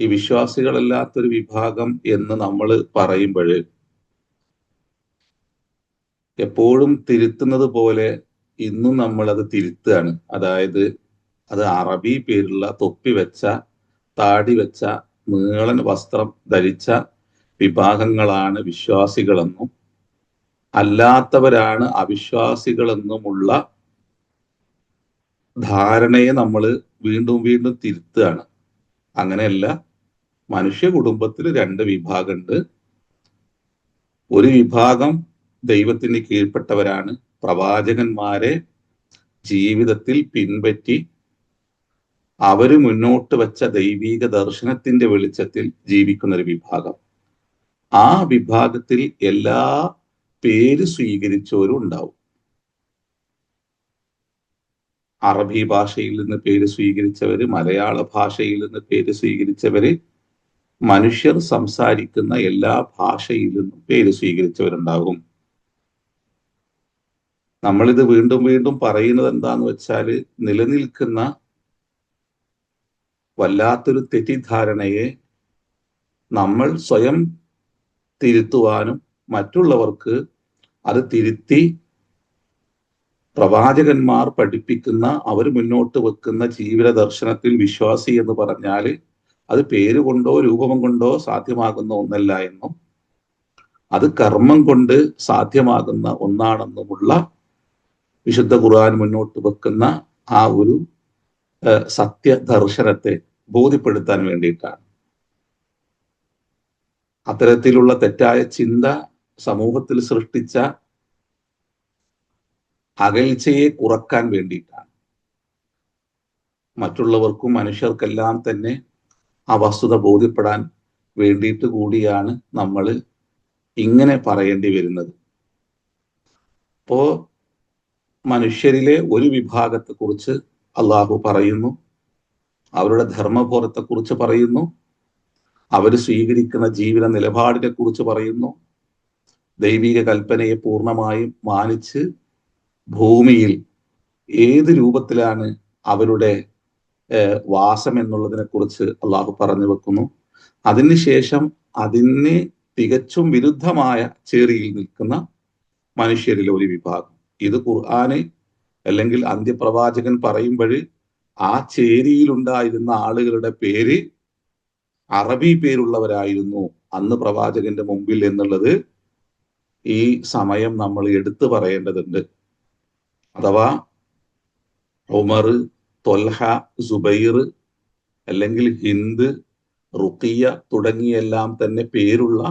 ഈ വിശ്വാസികളല്ലാത്തൊരു വിഭാഗം എന്ന് നമ്മൾ പറയുമ്പോൾ എപ്പോഴും തിരുത്തുന്നത് പോലെ ഇന്നും നമ്മൾ അത് തിരുത്തുകയാണ്. അതായത് അത് അറബി പേരുള്ള തൊപ്പി വെച്ച താടി വെച്ച നീളൻ വസ്ത്രം ധരിച്ച വിഭാഗങ്ങളാണ് വിശ്വാസികളെന്നും അല്ലാത്തവരാണ് അവിശ്വാസികളെന്നുമുള്ള ധാരണയെ നമ്മൾ വീണ്ടും വീണ്ടും തിരുത്തുകയാണ്. അങ്ങനെയല്ല മനുഷ്യ കുടുംബത്തിൽ രണ്ട് വിഭാഗമുണ്ട് ഒരു വിഭാഗം ദൈവത്തിന് കീഴ്പ്പെട്ടവരാണ്. പ്രവാചകന്മാരെ ജീവിതത്തിൽ പിൻപറ്റി അവർ മുന്നോട്ട് വെച്ച ദൈവീക ദർശനത്തിന്റെ വെളിച്ചത്തിൽ ജീവിക്കുന്ന ഒരു വിഭാഗം. ആ വിഭാഗത്തിൽ എല്ലാ പേര് സ്വീകരിച്ചവരും ഉണ്ടാവും അറബി ഭാഷയിൽ നിന്ന് പേര് സ്വീകരിച്ചവര് മലയാള ഭാഷയിൽ നിന്ന് പേര് സ്വീകരിച്ചവര് മനുഷ്യർ സംസാരിക്കുന്ന എല്ലാ നിന്നും പേര് സ്വീകരിച്ചവരുണ്ടാകും. നമ്മളിത് വീണ്ടും വീണ്ടും പറയുന്നത് എന്താന്ന് വെച്ചാൽ നിലനിൽക്കുന്ന വല്ലാത്തൊരു തെറ്റിദ്ധാരണയെ നമ്മൾ സ്വയം തിരുത്തുവാനും മറ്റുള്ളവർക്ക് അത് തിരുത്തി പ്രവാചകന്മാർ പഠിപ്പിക്കുന്ന അവർ മുന്നോട്ട് വെക്കുന്ന ജീവിത ദർശനത്തിൽ വിശ്വാസി എന്ന് പറഞ്ഞാൽ അത് പേര് കൊണ്ടോ രൂപം കൊണ്ടോ സാധ്യമാകുന്ന ഒന്നല്ല എന്നും അത് കർമ്മം കൊണ്ട് സാധ്യമാകുന്ന ഒന്നാണെന്നുമുള്ള വിശുദ്ധ ഖുർആൻ മുന്നോട്ട് വെക്കുന്ന ആ ഒരു സത്യദർശനത്തെ ബോധ്യപ്പെടുത്താൻ വേണ്ടിയിട്ടാണ്. അത്തരത്തിലുള്ള തെറ്റായ ചിന്ത സമൂഹത്തിൽ സൃഷ്ടിച്ച അകൽച്ചയെ കുറയ്ക്കാൻ വേണ്ടിയിട്ടാണ്. മറ്റുള്ളവർക്കും മനുഷ്യർക്കെല്ലാം തന്നെ ആ വസ്തുത ബോധ്യപ്പെടാൻ വേണ്ടിയിട്ട് കൂടിയാണ് നമ്മൾ ഇങ്ങനെ പറയേണ്ടി വരുന്നത്. അപ്പോ മനുഷ്യരിലെ ഒരു വിഭാഗത്തെ കുറിച്ച് അള്ളാഹു പറയുന്നു. അവരുടെ ധർമ്മബോധത്തെ കുറിച്ച് പറയുന്നു. അവർ സ്വീകരിക്കുന്ന ജീവിത നിലപാടിനെ കുറിച്ച് പറയുന്നു. ദൈവിക കൽപ്പനയെ പൂർണമായും മാനിച്ച് ഭൂമിയിൽ ഏത് രൂപത്തിലാണ് അവരുടെ വാസം എന്നുള്ളതിനെ കുറിച്ച് അള്ളാഹു പറഞ്ഞു വെക്കുന്നു. അതിനുശേഷം അതിന് തികച്ചും വിരുദ്ധമായ ചേറിയിൽ നിൽക്കുന്ന മനുഷ്യരിലെ ഒരു വിഭാഗം. ഇത് ഖുർആന് അല്ലെങ്കിൽ അന്ത്യപ്രവാചകൻ പറയുമ്പോൾ ആ ചേരിയിലുണ്ടായിരുന്ന ആളുകളുടെ പേര് അറബി പേരുള്ളവരായിരുന്നു അന്ന് പ്രവാചകന്റെ മുമ്പിൽ എന്നുള്ളത് ഈ സമയം നമ്മൾ എടുത്തു പറയേണ്ടതുണ്ട്. അഥവാ ഉമർ തൊൽഹ സുബൈർ അല്ലെങ്കിൽ ഹിന്ദ് റുക്കിയ തുടങ്ങിയെല്ലാം തന്നെ പേരുള്ള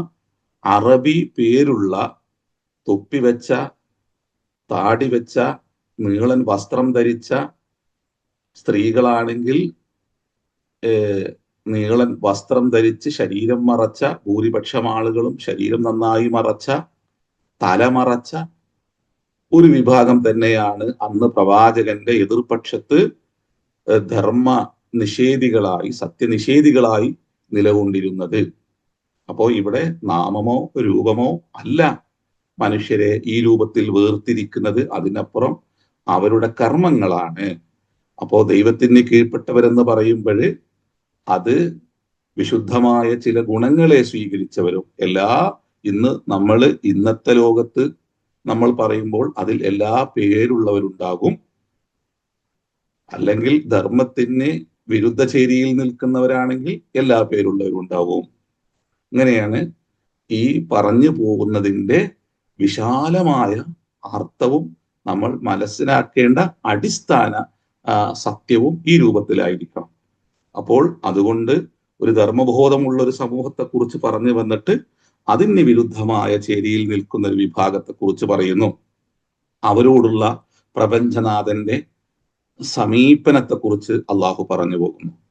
അറബി പേരുള്ള തൊപ്പി വെച്ച താടി വെച്ച നീളൻ വസ്ത്രം ധരിച്ച സ്ത്രീകളാണെങ്കിൽ നീളൻ വസ്ത്രം ധരിച്ച് ശരീരം മറച്ച ഭൂരിപക്ഷം ആളുകളും ശരീരം നന്നായി മറച്ച തല മറച്ച ഒരു വിഭാഗം തന്നെയാണ് അന്ന് പ്രവാചകന്റെ എതിർപക്ഷത്ത് ധർമ്മ നിഷേധികളായി സത്യനിഷേധികളായി നിലകൊണ്ടിരുന്നത്. അപ്പോ ഇവിടെ നാമമോ രൂപമോ അല്ല മനുഷ്യരെ ഈ രൂപത്തിൽ വേർതിരിക്കുന്നത്. അതിനപ്പുറം അവരുടെ കർമ്മങ്ങളാണ്. അപ്പോ ദൈവത്തിന് കീഴ്പ്പെട്ടവരെന്ന് പറയുമ്പോൾ അത് വിശുദ്ധമായ ചില ഗുണങ്ങളെ സ്വീകരിച്ചവരും എല്ലാ ഇന്ന് നമ്മൾ ഇന്നത്തെ ലോകത്ത് നമ്മൾ പറയുമ്പോൾ അതിൽ എല്ലാ പേരുള്ളവരുണ്ടാകും. അല്ലെങ്കിൽ ധർമ്മത്തിന് വിരുദ്ധ ചേരിയിൽ നിൽക്കുന്നവരാണെങ്കിൽ എല്ലാ പേരുള്ളവരുണ്ടാവും ഇങ്ങനെയാണ് ഈ പറഞ്ഞു പോകുന്നതിന്റെ വിശാലമായ അർത്ഥവും നമ്മൾ മനസ്സിലാക്കേണ്ട അടിസ്ഥാന സത്യവും ഈ രൂപത്തിലായിരിക്കണം. അപ്പോൾ അതുകൊണ്ട് ഒരു ധർമ്മബോധമുള്ള ഒരു സമൂഹത്തെ കുറിച്ച് പറഞ്ഞു വന്നിട്ട് അതിന് വിരുദ്ധമായ ചേരിയിൽ നിൽക്കുന്ന ഒരു വിഭാഗത്തെ കുറിച്ച് പറയുന്നു. അവരോടുള്ള പ്രപഞ്ചനാഥന്റെ സമീപനത്തെ കുറിച്ച് അള്ളാഹു പറഞ്ഞു പോകുന്നു.